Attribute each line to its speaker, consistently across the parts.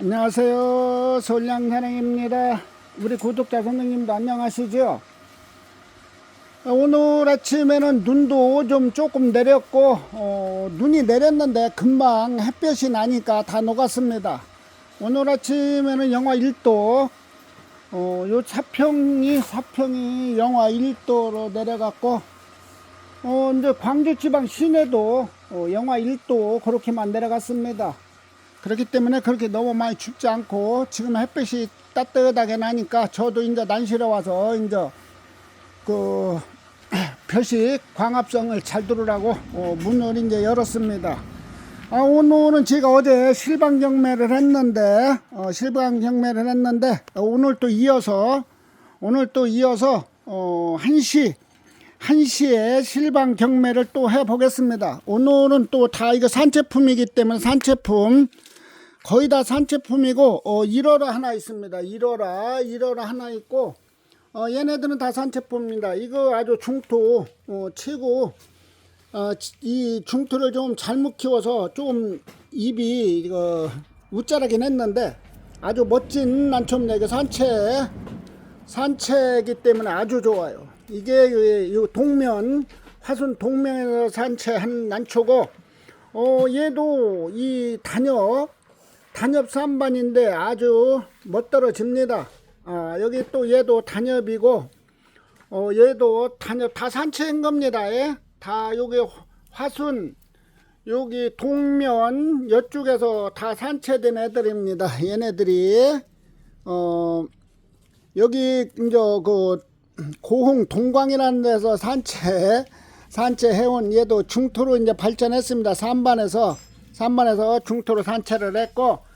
Speaker 1: 안녕하세요. 솔량 사랑입니다. 우리 구독자 선생님도 안녕하시죠? 오늘 아침에는 눈도 좀 조금 내렸고, 어, 눈이 내렸는데 금방 햇볕이 나니까 다 녹았습니다. 오늘 아침에는 영하 1도, 어, 요 사평이, 사평이 영하 1도로 내려갔고, 어, 이제 광주 지방 시내도 어, 영하 1도 그렇게만 내려갔습니다. 그렇기 때문에 그렇게 너무 많이 춥지 않고 지금 햇빛이 따뜻하게 나니까 저도 이제 난실에 와서 이제 그 표식 광합성을 잘 들으라고 어, 문을 이제 열었습니다. 아, 오늘은 제가 어제 실방 경매를 했는데 어, 실방 경매를 했는데 어, 오늘 또 이어서 오늘 또 이어서 어, 1시 1시에 실방 경매를 또 해보겠습니다. 오늘은 또 다 이거 산채품이기 때문에 산채품 거의 다 산채품이고 어, 1호라 하나 있습니다. 1호라 1호라 하나 있고 어, 얘네들은 다 산채품입니다. 이거 아주 중투 어, 치고 어, 이 중투를 좀 잘못 키워서 좀 입이 이거 웃자라긴 했는데 아주 멋진 난초입니다. 이거 산채 산채이기 때문에 아주 좋아요. 이게 이- 이 동면 화순 동면에서 산채한 난초고 어 얘도 이 단엽 단엽 산반인데 아주 멋들어집니다. 아 여기 또 얘도 단엽이고 어 얘도 단엽 다 산채인 겁니다. 예? 다 여기 화순 여기 동면 이쪽에서 다 산채된 애들입니다. 얘네들이 어 여기 이제 그 고흥 동광이라는 데서 산채 산채 해온 얘도 중토로 이제 발전했습니다. 산반에서 산반에서 중토로 산채를 했고 에,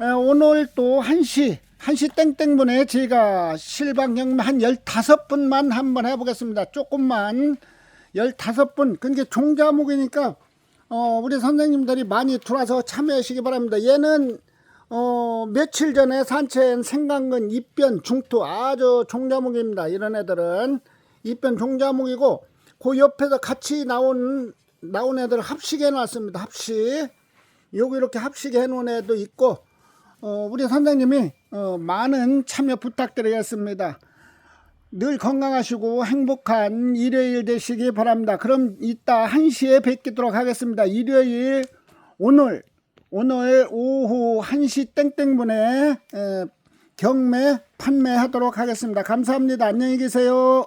Speaker 1: 오늘 또 1시 1시 땡땡분에 제가 실방 경매 한 15분만 한번 해보겠습니다. 조금만 15분. 그게 종자목이니까 어, 우리 선생님들이 많이 들어와서 참여하시기 바랍니다. 얘는 어, 며칠 전에 산채한 생강근 입변 중투 아주 종자목입니다. 이런 애들은 입변 종자목이고 그 옆에서 같이 나온 나온 애들 합식해 놨습니다. 합식. 요거 이렇게 합식해 놓은 애도 있고 어, 우리 선생님이 어, 많은 참여 부탁드리겠습니다. 늘 건강하시고 행복한 일요일 되시기 바랍니다. 그럼 이따 1시에 뵙도록 하겠습니다. 일요일 오늘 오늘 오후 1시 땡땡분에 에, 경매 판매하도록 하겠습니다. 감사합니다. 안녕히 계세요.